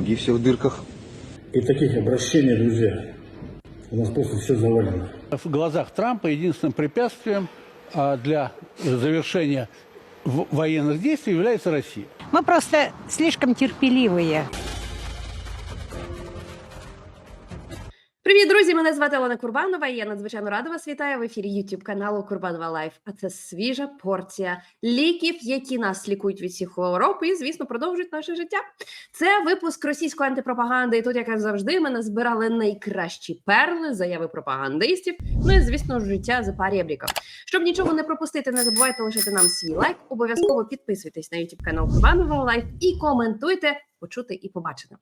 сапоги все в дырках. И таких обращений, друзья, у нас просто все завалено. В глазах Трампа единственным препятствием а, для завершения в- военных действий является Россия. Мы просто слишком терпеливые. Привіт, друзі! Мене звати Олена Курбанова. і Я надзвичайно рада вас вітаю в ефірі YouTube каналу Курбанова Лайф. А це свіжа порція ліків, які нас лікують від всіх хвороб і, звісно, продовжують наше життя. Це випуск російської антипропаганди. І тут, як завжди, ми назбирали найкращі перли, заяви пропагандистів. Ну і звісно, життя за парєбріка. Щоб нічого не пропустити, не забувайте лишити нам свій лайк. Обов'язково підписуйтесь на YouTube канал Курбанова Лайф і коментуйте, почути і побачити.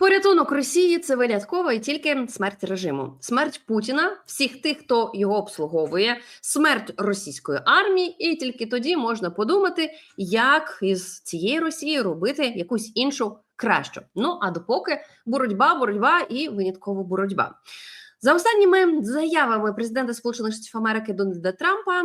Порятунок Росії це винятково і тільки смерть режиму, смерть Путіна, всіх тих, хто його обслуговує, смерть російської армії, і тільки тоді можна подумати, як із цієї Росії робити якусь іншу кращу. Ну а допоки боротьба, боротьба і винятково боротьба. За останніми заявами президента Сполучених Штатів Америки Дональда Трампа.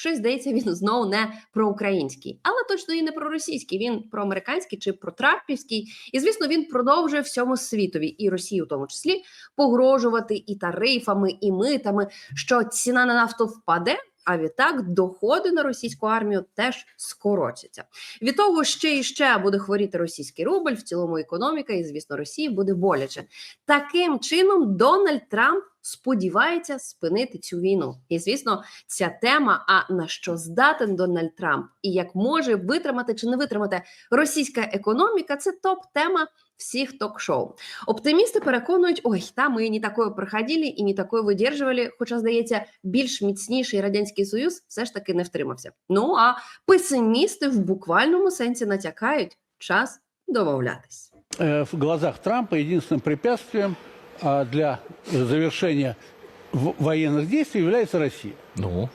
Щось здається, він знову не проукраїнський, але точно і не проросійський. Він проамериканський чи протрампівський. І звісно, він продовжує всьому світові і Росії, у тому числі, погрожувати і тарифами, і митами, що ціна на нафту впаде. А відтак доходи на російську армію теж скоротяться. Від того ще і ще буде хворіти російський рубль, в цілому економіка, і звісно, Росії буде боляче. Таким чином Дональд Трамп сподівається спинити цю війну. І звісно, ця тема: а на що здатен Дональд Трамп, і як може витримати чи не витримати російська економіка, це топ-тема всіх ток-шоу. Оптимісти переконують, ой, та ми не такое проходили і не такое видержували, хоча, здається, більш міцніший радянський союз все ж таки не втримався. Ну а песимісти в буквальному сенсі натякають час домовлятись. Э, В глазах Трампа единственным препятствием для завершения военных действий является Россия. Ну,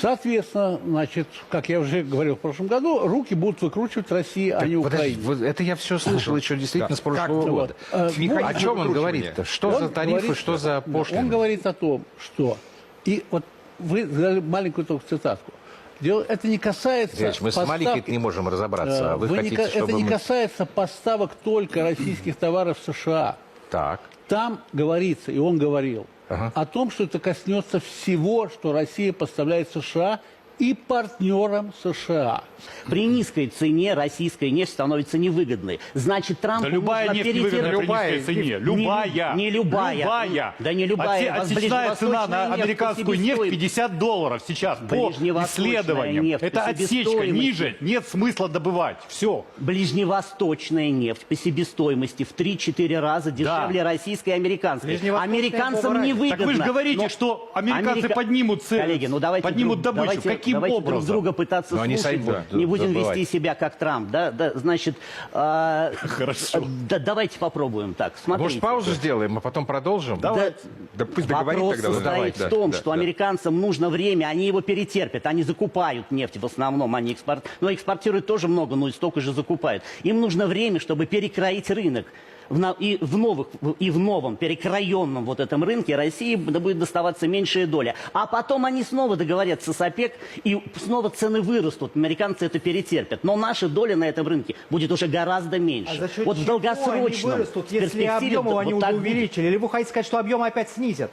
Соответственно, значит, как я уже говорил в прошлом году, руки будут выкручивать Россия, а так не подожди, Украина. вот это я все слышал еще действительно с прошлого Вот. года. Э, Ну, о чем он говорит-то? Что Он за тарифы, говорит, что за да, пошлины? Он говорит о том, что... И вот вы дали маленькую только цитатку. Дело, это не касается... Ильич, мы с поставки- Маликой не можем разобраться, а Э, вы, не хотите, ка- чтобы Это не мы... касается поставок только российских товаров в США. Так, Там говорится, и он говорил, Ага. о том, что это коснется всего, что Россия поставляет США и партнером США. При низкой цене российская нефть становится невыгодной. Значит, Трампу Да любая нужно нефть перетерпеть- при Любая низкой цене. Не- Любая. Не, любая. Любая. Да не любая. Отсе- Отсечная цена на американскую нефть себестоимости- 50 долларов сейчас по исследованиям. нефть Это отсечка. Ниже нет смысла добывать. Все. Ближневосточная нефть по себестоимости в 3-4 раза дешевле российской и американской. Американцам повара- невыгодно. Так вы же говорите, но что американцы Америка- поднимут цены, Коллеги, ну давайте поднимут добычу. Давайте, Каким давайте друг образом? друга пытаться Но они слушать. сами, да, не будем добывать. вести себя как Трамп. Да, да, значит, а, Хорошо. да, давайте попробуем так. Смотрите. Может, паузу сделаем, а потом продолжим? Да, Да пусть договорит Вопрос тогда. состоит давай, в да, том, да, что да. американцам нужно время, они его перетерпят, они закупают нефть в основном, они экспорт... но экспортируют тоже много, но и столько же закупают. Им нужно время, чтобы перекроить рынок. В на- И в, новых, и в новом перекроенном вот этом рынке России б- будет доставаться меньшая доля. А потом они снова договорятся с ОПЕК, и снова цены вырастут. Американцы это перетерпят. Но наша доля на этом рынке будет уже гораздо меньше. А за счет вот в чего долгосрочном они вырастут, если перспективе объемы вот они так уже будет. увеличили? Или вы хотите сказать, что объемы опять снизят?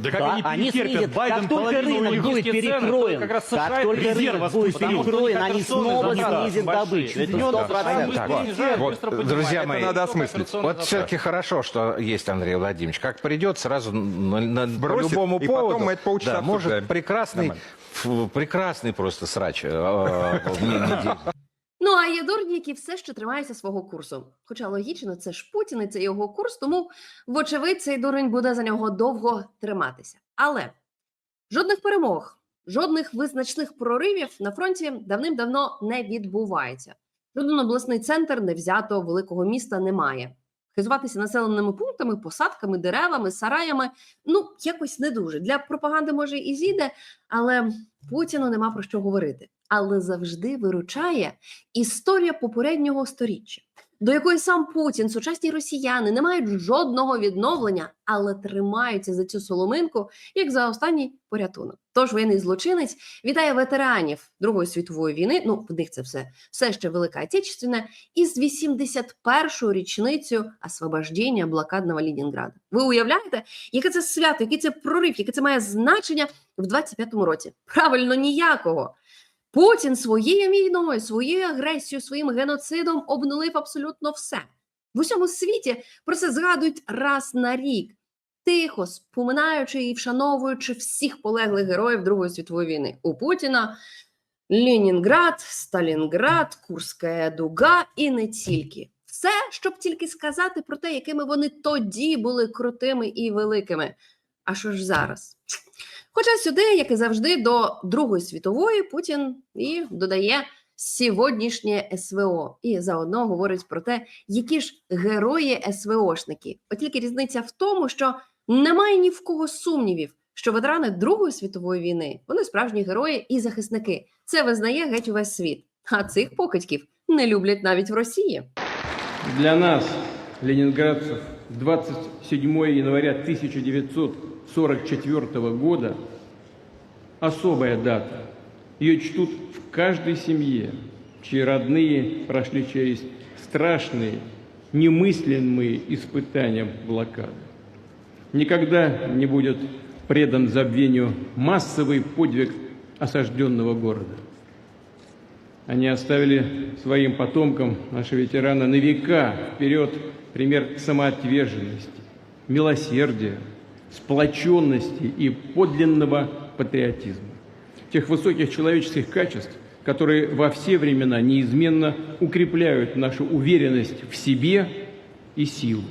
Да как Да, они они снизят. Байден как только рынок будет перекроен, как раз США как только рынок будет перекроен, они снова снизят добычу. Это Соединенные сто процентов. Так, Приезжают, вот, понимают, друзья это мои, надо осмыслить. Вот все-таки хорошо, что есть Андрей Владимирович. Как придет, сразу на, на- по Бросит, любому и поводу. потом мы это полчаса да, может прекрасный, прекрасний просто срач. Ну а є дурні, які все ще тримаються свого курсу. Хоча логічно, це ж Путін і це його курс, тому, вочевидь, цей дурень буде за нього довго триматися. Але жодних перемог, жодних визначних проривів на фронті давним-давно не відбувається. Жоден обласний центр не взято великого міста немає. Хизуватися населеними пунктами, посадками, деревами, сараями ну якось не дуже. Для пропаганди може і зійде, але Путіну нема про що говорити. Але завжди виручає історія попереднього сторіччя, до якої сам Путін, сучасні росіяни не мають жодного відновлення, але тримаються за цю соломинку, як за останній порятунок. Тож воєнний злочинець вітає ветеранів Другої світової війни. Ну, в них це все все ще Велика Отечественна, із 81-ю річницею освобождення блокадного Ленінграда. Ви уявляєте, яке це свято, який це прорив, яке це має значення в 25-му році? Правильно, ніякого. Путін своєю війною, своєю агресією, своїм геноцидом обнулив абсолютно все. В усьому світі про це згадують раз на рік, тихо споминаючи і вшановуючи всіх полеглих героїв Другої світової війни. У Путіна Ленінград, Сталінград, Курська дуга і не тільки. Все, щоб тільки сказати про те, якими вони тоді були крутими і великими. А що ж зараз? Хоча сюди, як і завжди, до Другої світової Путін і додає сьогоднішнє СВО, і заодно говорить про те, які ж герої СВОшники. От тільки різниця в тому, що немає ні в кого сумнівів, що ветерани Другої світової війни вони справжні герої і захисники. Це визнає геть увесь світ. А цих покидьків не люблять навіть в Росії. Для нас, ленинградцев, 27 января 1944 года особая дата. Ее чтут в каждой семье, чьи родные прошли через страшные, немыслимые испытания блокады. Никогда не будет предан забвению массовый подвиг осажденного города. Они оставили своим потомкам, наши ветераны, на века вперед пример самоотверженности, милосердия, сплоченности и подлинного патриотизма. Тех высоких человеческих качеств, которые во все времена неизменно укрепляют нашу уверенность в себе и силу.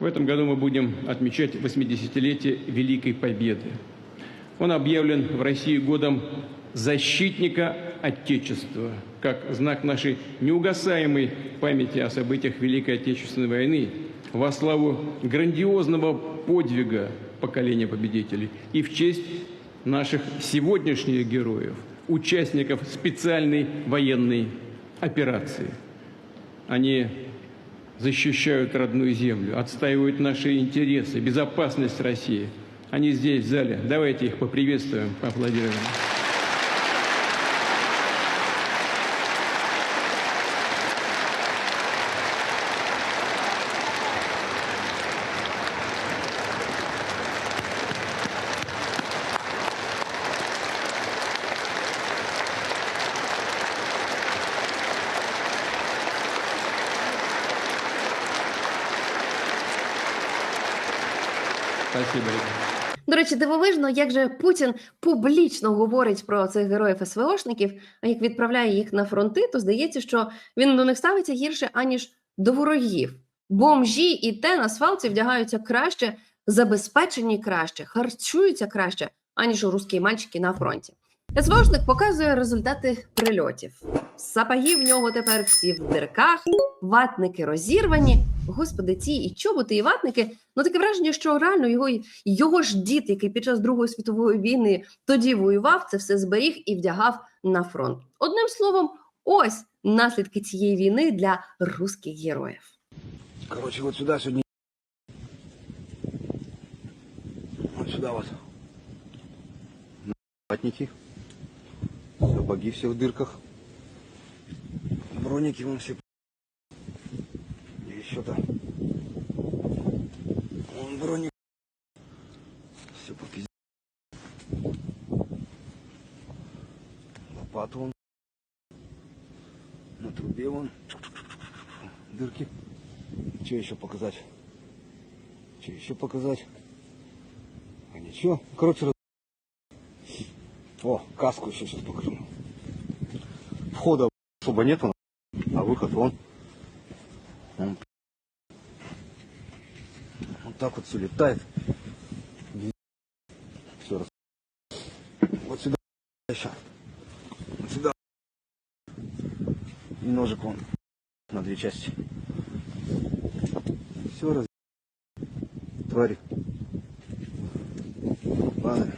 В этом году мы будем отмечать 80-летие Великой Победы. Он объявлен в России годом защитника Отечества, как знак нашей неугасаемой памяти о событиях Великой Отечественной войны, во славу грандиозного подвига поколения победителей и в честь наших сегодняшних героев, участников специальной военной операции. Они защищают родную землю, отстаивают наши интересы, безопасность России. Они здесь, в зале. Давайте их поприветствуем, поаплодируем. Спасибо. До речі, дивовижно, як же Путін публічно говорить про цих героїв СВОшників, а як відправляє їх на фронти, то здається, що він до них ставиться гірше, аніж до ворогів. Бомжі і те на свалці вдягаються краще, забезпечені краще, харчуються краще, аніж у русські мальчики на фронті. СВОшник показує результати прильотів. Сапаги в нього тепер всі в дирках, ватники розірвані. Господи, ці і чоботи, і ватники. Ну таке враження, що реально його, його ж дід, який під час Другої світової війни тоді воював, це все зберіг і вдягав на фронт. Одним словом, ось наслідки цієї війни для русських героїв. Короче, вот сюда сегодня. Вот сюда вот. Ватники. Сапоги все в дырках. Броники вон все. Там. Вон броник. Все по пизде. Лопату вон. На трубе вон. Дырки. Что еще показать? Что еще показать? А ничего. Короче, раз- О, каску еще сейчас покажу. Входа особо нету, а выход. Вон. Вот так вот все летает. Все раз. Вот сюда еще. Вот сюда. И ножик вон на две части. Все раз... Твари. Ладно.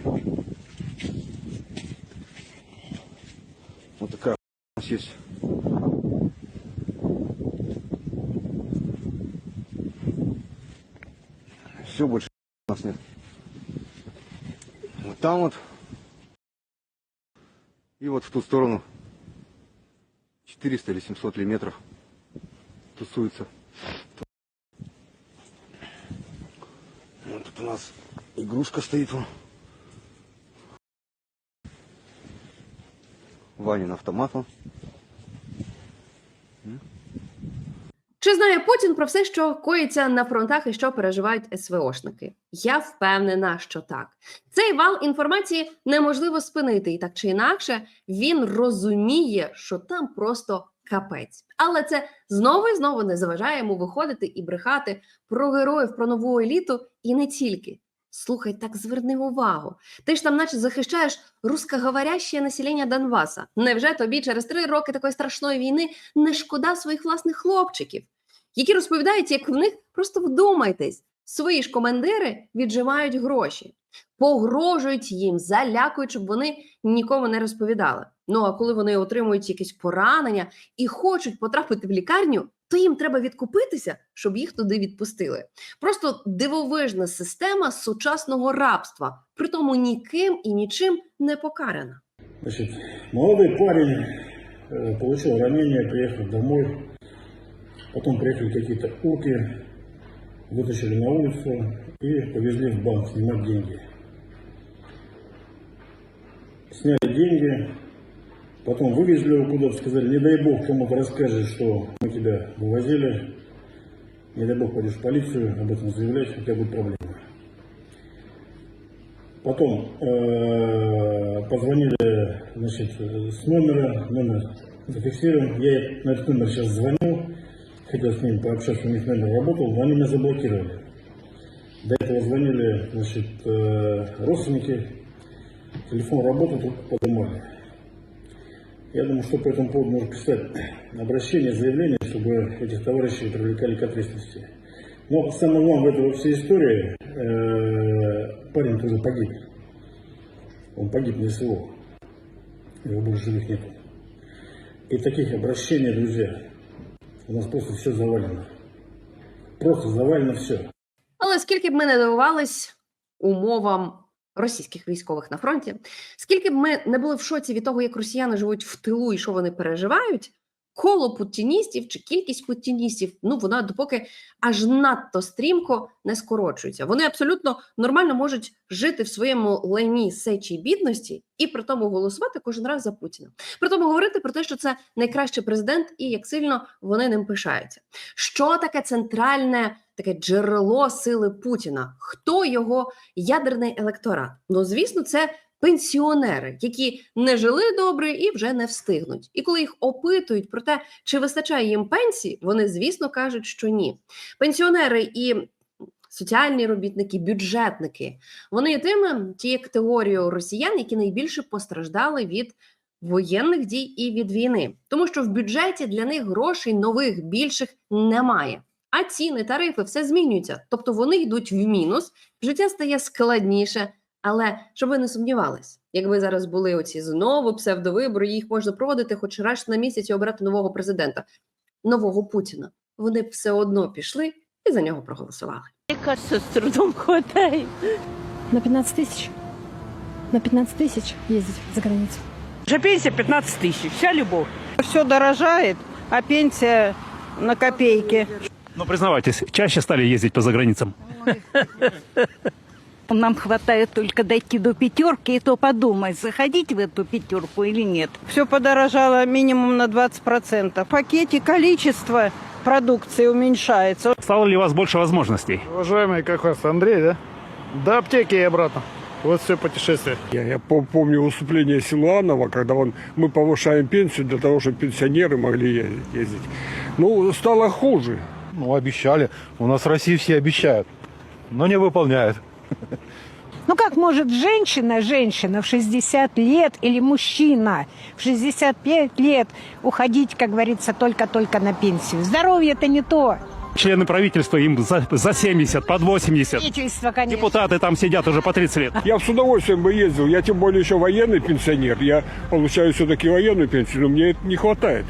Вот такая у нас есть. Все, больше у нас нет. Вот там вот. И вот в ту сторону. 400 или 700 ли метров тусуется. Вот тут у нас игрушка стоит. Вон. Ванин автомат. Вон. Знає Путін про все, що коїться на фронтах і що переживають СВОшники? Я впевнена, що так. Цей вал інформації неможливо спинити, і так чи інакше він розуміє, що там просто капець. Але це знову і знову не заважає йому виходити і брехати про героїв, про нову еліту і не тільки. Слухай, так зверни увагу. Ти ж там, наче захищаєш русскоговоряще населення Донбаса. Невже тобі через три роки такої страшної війни не шкода своїх власних хлопчиків, які розповідають, як в них просто вдумайтесь, свої ж командири віджимають гроші, погрожують їм, залякують, щоб вони нікому не розповідали. Ну а коли вони отримують якісь поранення і хочуть потрапити в лікарню, то їм треба відкупитися, щоб їх туди відпустили. Просто дивовижна система сучасного рабства, при тому ніким і нічим не покарана. Значит, молодой парень получил ранение, приехал домой. Потом приехали какие-то урки, вытащили на улицу и повезли в банк снимать деньги. Сняли деньги, потом вывезли его куда-то, сказали, не дай бог кому-то расскажешь, что мы тебя вывозили, не дай бог пойдешь в полицию, об этом заявлять, у тебя будут проблемы. Потом э, позвонили значит, с номера, номер зафиксирован. Я на этот номер сейчас звоню, хотел с ними пообщаться, у них номер работал, но они меня заблокировали. До этого звонили значит, э, родственники, телефон работал, только поднимали. Я думаю, что по этому поводу нужно писать обращение, заявление, чтобы этих товарищей привлекали к ответственности. Но самое главное в этой во всей истории, э, парень тоже погиб. Он погиб на СВО. Его больше живых нету. И таких обращений, друзья, у нас просто все завалено. Просто завалено все. Але скільки б ми не дивувались умовам російських військових на фронті, скільки б ми не були в шоці від того, як росіяни живуть в тилу і що вони переживають, коло путіністів чи кількість путіністів, ну вона допоки аж надто стрімко не скорочується. Вони абсолютно нормально можуть жити в своєму лайні сечі бідності і при тому голосувати кожен раз за Путіна. При тому говорити про те, що це найкращий президент і як сильно вони ним пишаються. Що таке центральне таке джерело сили Путіна? Хто його ядерний електорат? Ну звісно, це пенсіонери, які не жили добре і вже не встигнуть. І коли їх опитують про те, чи вистачає їм пенсії, вони звісно кажуть, що ні. Пенсіонери і соціальні робітники, бюджетники вони є тими тією категорією росіян, які найбільше постраждали від воєнних дій і від війни, тому що в бюджеті для них грошей нових більших немає. А ціни, тарифи все змінюються. Тобто вони йдуть в мінус, життя стає складніше. Але щоб ви не сумнівались, якби зараз були оці знову псевдовибори, їх можна проводити хоч раз на місяць і обрати нового президента, нового Путіна. Вони б все одно пішли і за нього проголосували. Кажется, с трудом хватает. На 15 тысяч. На 15 тысяч ездить за границу. Уже пенсия 15 тысяч, вся любовь. Все дорожает, а пенсия на копейки. Ну, признавайтесь, чаще стали ездить по заграницам? Нам хватает только дойти до пятерки, и то подумать, заходить в эту пятерку или нет. Все подорожало минимум на 20%. В пакете количество продукции уменьшается. Стало ли у вас больше возможностей? Уважаемый, как вас, Андрей, да? До аптеки и обратно. Вот все путешествие. Я, я пом- помню выступление Силуанова, когда он, мы повышаем пенсию для того, чтобы пенсионеры могли ездить. Ну, стало хуже. Ну, обещали. У нас в России все обещают, но не выполняют. Ну как может женщина, женщина в 60 лет или мужчина в 65 лет уходить, как говорится, только-только на пенсию? Здоровье это не то. Члены правительства им за, за 70, под 80. Правительство, конечно. Депутаты там сидят уже по 30 лет. Я с удовольствием бы ездил. Я тем более еще военный пенсионер. Я получаю все-таки военную пенсию, но мне это не хватает.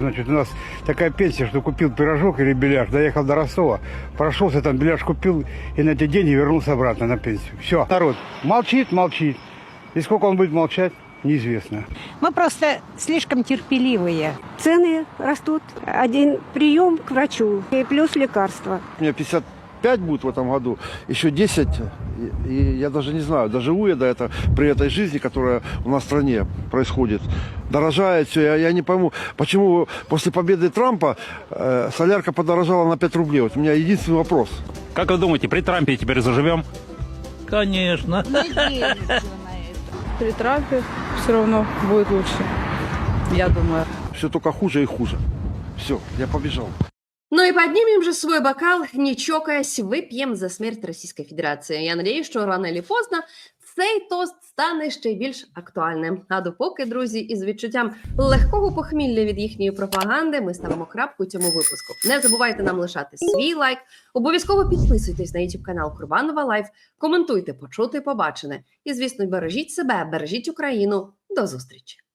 Значит, у нас такая пенсия, что купил пирожок или беляш, доехал до Ростова, прошелся там, беляш купил, и на эти деньги вернулся обратно на пенсию. Все. Народ молчит, молчит. И сколько он будет молчать? неизвестно. Мы просто слишком терпеливые. Цены растут. Один прием к врачу и плюс лекарства. У меня 50 5 будет в этом году, еще 10, и, я даже не знаю, доживу я до этого, при этой жизни, которая у нас в стране происходит. Дорожает все, я, я не пойму, почему после победы Трампа э, солярка подорожала на 5 рублей. Вот у меня единственный вопрос. Как вы думаете, при Трампе теперь заживем? Конечно. При Трампе все равно будет лучше, я думаю. Все только хуже и хуже. Все, я побежал. Ну і поднимем же свой бокал, не чокаясь, вип'ємо за смерть Російської Федерації. Я надію, що рано чи поздно цей тост стане ще більш актуальним. А допоки, друзі, із відчуттям легкого похмілля від їхньої пропаганди, ми ставимо крапку цьому випуску. Не забувайте нам лишати свій лайк. Обов'язково підписуйтесь на YouTube канал Курбанова Лайф, коментуйте, почути, побачене. І, звісно, бережіть себе, бережіть Україну. До зустрічі!